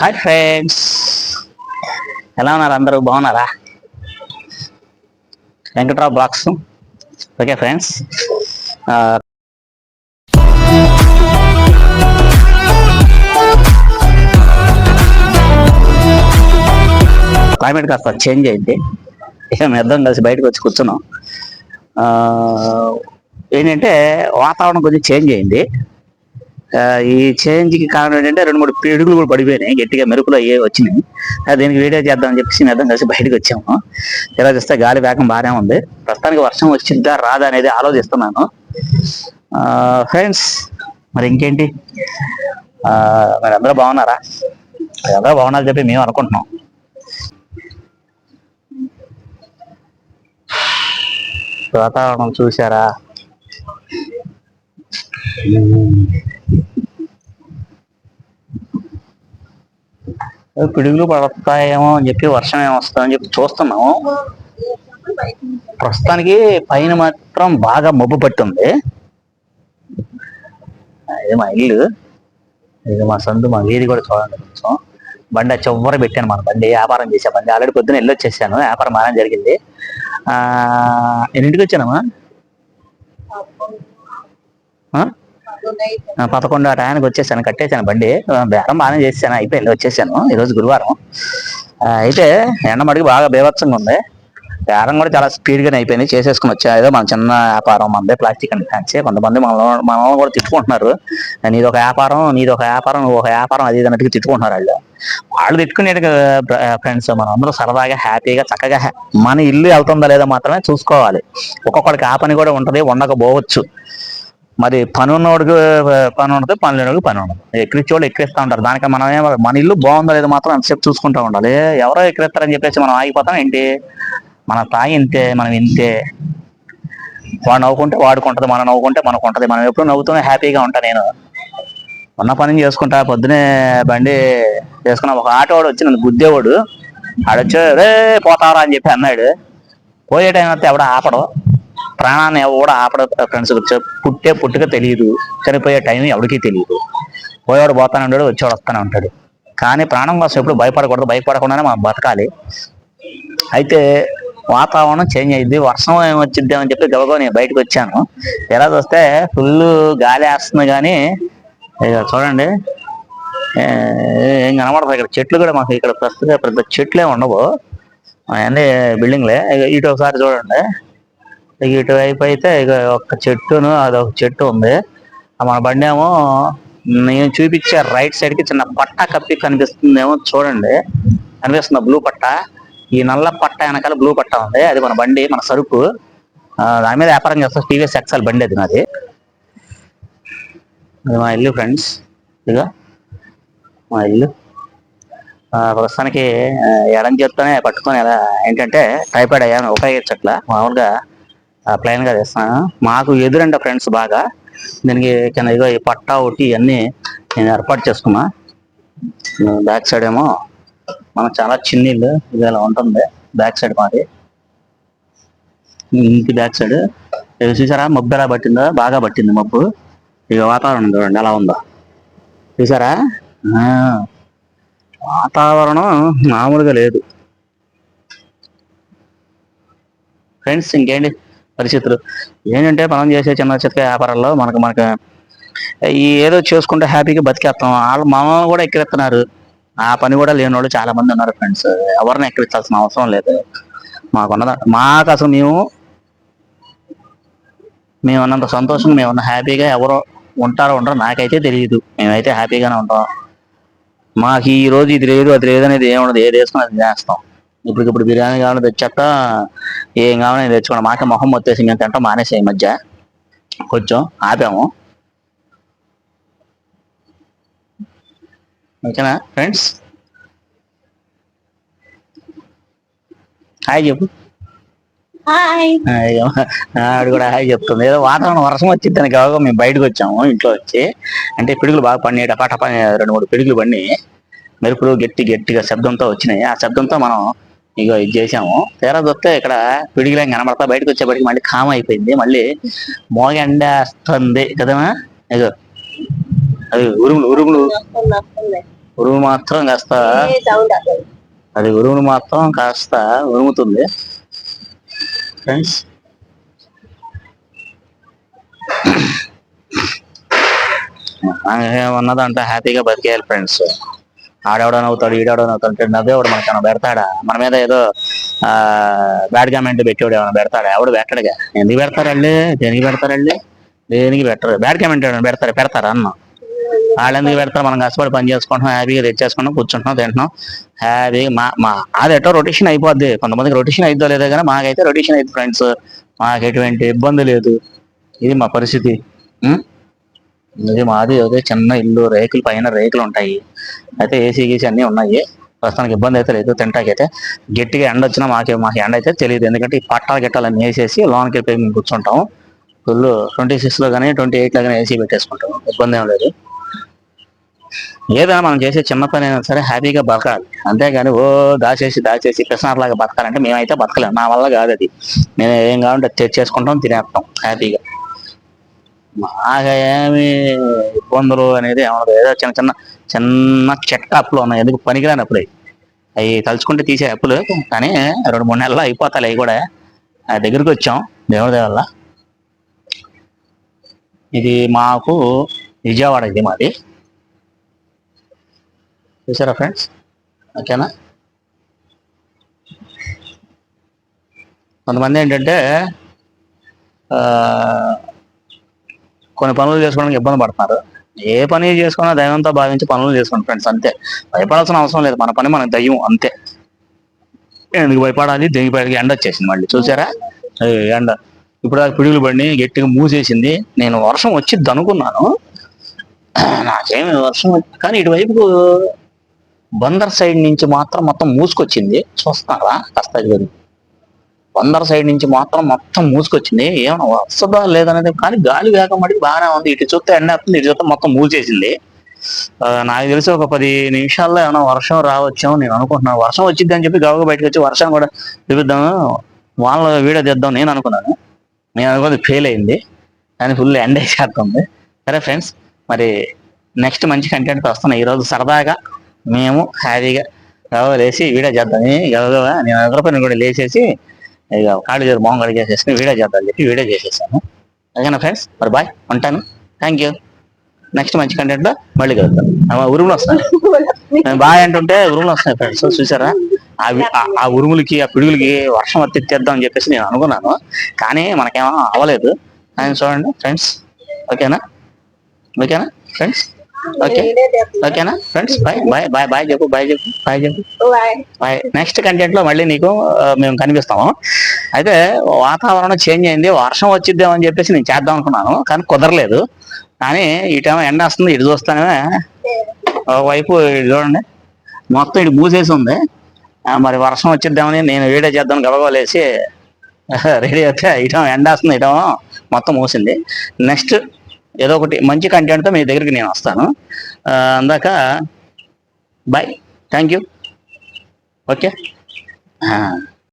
Hi friends ఎలా ఉన్నారు అందరూ? బాగున్నారా? Venkatrao blogs okay friends climate కాస్త చేంజ్ అయింది. ఇక మేము కలిసి బయటకు వచ్చి కూర్చున్నాం. ఏంటంటే వాతావరణం కొంచెం చేంజ్ అయింది. ఈ చేంజ్కి కారణం ఏంటంటే రెండు మూడు పిడుగులు కూడా పడిపోయినాయి. గట్టిగా మెరుపులు అయ్యే వచ్చినాయి. దీనికి వీడియో చేద్దామని చెప్పేసి మేము ఇద్దరం కలిసి బయటకు వచ్చాము. ఇలా చూస్తే గాలి వేగం బాగానే ఉంది. ప్రస్తుతానికి వర్షం వచ్చిందా రాదా అనేది ఆలోచిస్తున్నాను. ఫ్రెండ్స్ మరి ఇంకేంటి? ఆ, మరి అందరూ బాగున్నారా? మరి అందరూ బాగున్నారని చెప్పి మేము అనుకుంటున్నాం. వాతావరణం చూసారా పిడుగులు పడతాయేమో అని చెప్పి వర్షం ఏమొస్తామని చెప్పి చూస్తున్నాము. ప్రస్తుతానికి పైన మాత్రం బాగా మబ్బు పట్టుంది. ఇది మా ఇల్లు. ఇది మా సందు మా వీధి కూడా చూడండి కొంచెం. బండి చివరి పెట్టాను మన బండి వ్యాపారం చేసే బండి. ఆల్రెడీ పొద్దున వెళ్ళి వచ్చేసాను వ్యాపారం బాగానే జరిగింది. ఎన్నింటికి వచ్చానమ్మా? పదకొండు ఆ టయానికి వచ్చేసాను కట్టేశాను బండి. బేరం బాగానే చేసాను అయిపోయి వచ్చేసాను. ఈరోజు గురువారం. అయితే ఎండ మడికి బాగా బీభత్సంగా ఉంది. బేరం కూడా చాలా స్పీడ్ గానే అయిపోయింది చేసేసుకుని వచ్చా. ఏదో మన చిన్న వ్యాపారం మందే ప్లాస్టిక్ అండ్ ఫ్యాన్సీ. కొంతమంది మన మనల్ని కూడా తిట్టుకుంటున్నారు. నీది ఒక వ్యాపారం నీది ఒక వ్యాపారం నువ్వు ఒక వ్యాపారం అది అన్నట్టుగా తిట్టుకుంటున్నారు వాళ్ళు. వాళ్ళు తిట్టుకునే ఫ్రెండ్స్ మనం అందరూ సరదాగా హ్యాపీగా చక్కగా మన ఇల్లు వెళ్తుందా లేదా మాత్రమే చూసుకోవాలి. ఒక్కొక్కడికి ఆ పని కూడా ఉంటుంది ఉండకపోవచ్చు. మరి పని ఉన్నోడికి పని ఉండదు పని లేనివాడికి పని ఉండదు ఎక్కిరిచ్చే ఎక్కిరిస్తూ ఉంటారు. దానికి మనం ఏమో మన ఇల్లు బాగుందో లేదో మాత్రం అంతసేపు చూసుకుంటూ ఉండాలి. ఎవరో ఎక్కిరిస్తారని చెప్పేసి మనం ఆగిపోతాం. ఏంటి? మన తాయి ఇంతే మనం ఇంతే. వాడు నవ్వుకుంటే వాడుకుంటది మనం నవ్వుకుంటే మనకు ఉంటుంది. మనం ఎప్పుడు నవ్వుతూనే హ్యాపీగా ఉంటా నేను. ఉన్న పని చేసుకుంటా పొద్దునే బండి చేసుకున్నా ఒక ఆటోవాడు వచ్చి నన్ను గుద్దేవాడు. ఆడొచ్చి రే పోతారా? అని చెప్పి అన్నాడు. పోయే టైం వస్తే ఎవడ ఆపడు. ప్రాణాన్ని ఎవడ ఆపడ ఫ్రెండ్స్ పుట్టే పుట్టుక తెలియదు చనిపోయే టైం ఎవరికి తెలియదు పోయేవాడు పోతానే ఉంటాడు వచ్చేవాడు వస్తానే ఉంటాడు. కానీ ప్రాణం కోసం ఎప్పుడు భయపడకూడదు. భయపడకుండానే మనం బతకాలి. అయితే వాతావరణం చేంజ్ అయింది వర్షం ఏమొచ్చింది అని చెప్పి గబగబా నేను బయటకు వచ్చాను. ఎలా చూస్తే ఫుల్ గాలి వేస్తుంది కానీ చూడండి. ఏం కనబడదు ఇక్కడ. చెట్లు కూడా మాకు ఇక్కడ ప్రస్తుతం పెద్ద చెట్లే ఉండవు. అవన్నీ బిల్డింగ్లే ఇటు ఒకసారి చూడండి. ఇటువైపు అయితే ఇక ఒక చెట్టును అదొక చెట్టు ఉంది. ఆ మన బండి ఏమో నేను చూపించే రైట్ సైడ్కి చిన్న పట్ట కప్పి కనిపిస్తుందేమో చూడండి. కనిపిస్తుంది బ్లూ పట్ట? ఈ నల్ల పట్ట వెనకాల బ్లూ పట్ట ఉంది. అది మన బండి మన సరుకు. దాని మీద వ్యాపారం చేస్తాం టీవీఎస్ ఎక్సల్ బండి అది నాది. అది మా ఇల్లు ఫ్రెండ్స్. ఇదిగో మా ఇల్లు. ఆ, ప్రస్తుతానికి ఎడం చేత్తోనే పట్టుకొని ఎలా ఏంటంటే టైఫాయిడ్ అయ్యాను ఉపయోగించట్లా. మామూలుగా ప్లైన్గా చేస్తాను మాకు ఎదురంట ఫ్రెండ్స్ బాగా. దీనికి కింద ఇగో ఈ పట్టా ఒకటి ఇవన్నీ నేను ఏర్పాటు చేసుకున్నా. బ్యాక్ సైడ్ ఏమో మనకు చాలా చిన్న ఇల్లు ఇది ఇలా ఉంటుంది. బ్యాక్ సైడ్ మాది. ఇంటి బ్యాక్ సైడ్ ఇది చూసారా? మబ్బు ఎలా పట్టిందో? బాగా పట్టింది మబ్బు. ఇక వాతావరణం చూడండి ఎలా ఉందో. చూసారా? వాతావరణం మామూలుగా లేదు. ఫ్రెండ్స్ ఇంకేంటి? పరిస్థితులు. ఏంటంటే మనం చేసే చిన్న చిత్త వ్యాపారాల్లో మనకు మనకు ఈ ఏదో చేసుకుంటే హ్యాపీగా బతికేస్తాం. వాళ్ళు మనల్ని కూడా ఎక్కిరిస్తున్నారు. ఆ పని కూడా లేని వాళ్ళు చాలా మంది ఉన్నారు ఫ్రెండ్స్. ఎవరిని ఎక్కిరించాల్సిన అవసరం లేదు. మాకున్నదా మాకు అసలు మేము మేము ఉన్నంత సంతోషం మేము ఉన్న హ్యాపీగా ఎవరో ఉంటారో ఉండరో నాకైతే తెలియదు మేమైతే హ్యాపీగానే ఉంటాం. మాకు ఈ రోజు ఇది లేదు అది లేదు అనేది ఏముండదు. ఏది వేసుకుని అది చేస్తాం ఇప్పుడు ఇప్పుడు బిర్యానీ కావాలని తెచ్చేస్తా ఏం కావాలని తెచ్చుకోండి మాకే మొహం మొత్తేసి మేము తింటాం మానేసే ఈ మధ్య. కొంచెం ఆపాము. ఓకేనా ఫ్రెండ్స్? హాయ్ చెప్పు. ఆవిడ కూడా హాయ్ చెప్తుంది. ఏదో వాతావరణం వర్షం వచ్చిందని కాగా మేము బయటకు వచ్చాము ఇంట్లో వచ్చి. అంటే పిడుగులు బాగా పడినాయి. టపా టపా రెండు మూడు పిడుగులు పడి మెరుపులు గట్టి గట్టిగా శబ్దంతో వచ్చినాయి. ఆ శబ్దంతో మనం ఇగో ఇది చేసాము తీరా చూస్తే ఇక్కడ పిడుగులేం కనబడతా బయటకు వచ్చేప్పటికి మళ్ళీ కామ అయిపోయింది. మళ్ళీ మోగెండేస్తుంది కదా ఇగో. అది ఉరుములు ఉరుములు. ఉరుములు ఉరుము మాత్రం కాస్త అది ఉరుములు మాత్రం కాస్త ఉరుముతుంది. ఫ్రెండ్స్ ఉన్నదంట హ్యాపీగా బతికేయాలి ఫ్రెండ్స్ ఆడెవడో నవ్వుతాడు ఈడెవడో నవ్వుతాడు అంటే నవ్వేవాడు మనకన్నా పెడతాడా? మన మీద ఏదో ఆ బ్యాడ్ కామెంట్ పెట్టేవాడు ఏమైనా పెడతాడా? ఎవడు పెట్టడుగా? ఎందుకు పెడతారండి దేనికి పెడతారండి దేనికి పెట్టరు? బ్యాడ్ కామెంట్ ఏమైనా పెడతారు? పెడతారా అన్న? వాళ్ళు ఎందుకు పెడతారు? మనం కష్టపడి పని చేసుకుంటున్నాం హ్యాపీగా తెచ్చేసుకుంటాం కూర్చుంటున్నాం తింటున్నాం. హ్యాపీగా మా మా అది ఎటో రొటేషన్ అయిపోద్ది. కొంతమందికి రొటేషన్ అయిద్దో లేదో కానీ మాకైతే రొటేషన్ అయింది ఫ్రెండ్స్ మాకు ఎటువంటి ఇబ్బంది లేదు. ఇది మా పరిస్థితి. ఇది మాది అదే చిన్న ఇల్లు రేకులు పైన రేకులు ఉంటాయి. అయితే ఏసీ గీసీ అన్నీ ఉన్నాయి. ప్రస్తుతానికి ఇబ్బంది అయితే లేదు తింటాకైతే గట్టిగా ఎండ వచ్చినా మాకే మాకు ఎండ అయితే తెలియదు. ఎందుకంటే ఈ పట్టాలు గిట్టాలన్నీ వేసేసి లోన్కి వెళ్ళిపోయి మేము కూర్చుంటాం ఫుల్ ట్వంటీ సిక్స్లో కానీ ట్వంటీ ఎయిట్లో కానీ ఏసీ పెట్టేసుకుంటాం ఇబ్బంది ఏం లేదు. ఏదైనా మనం చేసే చిన్న పని అయినా సరే హ్యాపీగా బతకాలి. అంతేగాని ఓ దాచేసి దాచేసి కృష్ణార్లాగా బతకాలంటే మేమైతే బతకలేము నా వల్ల కాదు అది. మేము ఏం కావాలంటే అది తెచ్చేసుకుంటాం తినేస్తాం హ్యాపీగా. మాగా ఏమి ఇబ్బందులు అనేది ఏమన్నా ఏదో చిన్న చిన్న చిన్న చెట్ట అప్పులు ఉన్నాయి. ఎందుకు పనికిరాని అప్పులు. అవి తలుచుకుంటే తీసే అప్పులు. కానీ రెండు మూడు నెలలు అయిపోతాయి అవి కూడా. ఆ దగ్గరికి వచ్చాం. దేవుడి దయ ఇది మాకు విజయవాడ ఇది మాది. చూసారా ఫ్రెండ్స్? ఓకేనా? కొంతమంది ఏంటంటే కొన్ని పనులు చేసుకోవడానికి ఇబ్బంది పడుతున్నారు. ఏ పని చేసుకున్నా దైవంతో భావించి పనులు చేసుకోండి ఫ్రెండ్స్ అంతే. భయపడాల్సిన అవసరం లేదు. మన పని మనకు దయ్యం అంతే. ఎందుకు భయపడాలి? దేనికి బయటకి ఎండ వచ్చేసింది మళ్ళీ. చూసారా? ఎండ. ఇప్పుడు అది పిడుగులు పడి గట్టిగా మూసేసింది. నేను వర్షం వచ్చిద్ది అనుకున్నాను. నాకేమి వర్షం కానీ ఇటువైపు బందర్ సైడ్ నుంచి మాత్రం మొత్తం మూసుకొచ్చింది. చూస్తున్నారా? కాస్త వందర సైడ్ నుంచి మాత్రం మొత్తం మూసుకొచ్చింది. ఏమైనా వస్తుందా లేదనేది కానీ గాలి వేగమడి బాగానే ఉంది. ఇటు చూస్తే ఎండ వస్తుంది ఇటు చూస్తే మొత్తం మూసేసింది నాకు తెలిసి ఒక పది నిమిషాల్లో ఏమైనా వర్షం రావచ్చాము నేను అనుకుంటున్నాను. వర్షం వచ్చింది అని చెప్పి గవగా బయటకు వచ్చి వర్షం కూడా చూపిద్దాము. వాళ్ళ వీడియో తెద్దాం నేను అనుకున్నాను. నేను అనుకుంది ఫెయిల్ అయింది. కానీ ఫుల్ ఎండ్ అయిపోతుంది. సరే ఫ్రెండ్స్ మరి నెక్స్ట్ మంచి కంటెంట్ వస్తున్నాయి ఈరోజు సరదాగా మేము హ్యాపీగా గవగా లేచి వీడియో చేద్దామని గవగవ నేను ఎదురుపైన కూడా లేచేసి ఇక కాళ్ళు చేరు మొహం కడిగేసేసి వీడియో చేద్దాం చెప్పి వీడియో చేసేసాను. ఓకేనా ఫ్రెండ్స్ మరి బాయ్ ఉంటాను. థ్యాంక్ యూ నెక్స్ట్ మంచి కంటెంట్లో మళ్ళీ కలుద్దాం. ఆ ఉరుములు వస్తాయి బాయ్ అంటుంటే ఉరుములు వస్తాయి ఫ్రెండ్స్ చూసారా? ఆ- ఉరుములకి ఆ పిడుగులకి వర్షం వచ్చి తెద్దాం అని చెప్పేసి నేను అనుకున్నాను. కానీ మనకేమో అవ్వలేదు ఆయన చూడండి ఫ్రెండ్స్ ఓకేనా? ఓకేనా? ఫ్రెండ్స్ ఓకే ఓకేనా friends bye bye bye bye చెప్పు బాయ్ చెప్పు బాయ్ చెప్పు. బాయ్ నెక్స్ట్ కంటెంట్లో మళ్ళీ నీకు మేము కనిపిస్తాము. అయితే వాతావరణం చేంజ్ అయింది వర్షం వచ్చిద్దామని చెప్పేసి నేను చేద్దాం అనుకున్నాను కానీ కుదరలేదు. కానీ ఇటేమో ఎండ వస్తుంది ఇటు చూస్తానే. వైపు చూడండి. మొత్తం ఇటు మూసేసి ఉంది. మరి వర్షం వచ్చిద్దామని నేను వీడియో చేద్దాం గబగబలేసి రెడీ అయితే ఇటం ఎండ వస్తుంది ఇటం మొత్తం మూసింది. నెక్స్ట్ ఏదో ఒకటి మంచి కంటెంట్తో మీ దగ్గరికి నేను వస్తాను. అందాక బాయ్ థ్యాంక్ యూ ఓకే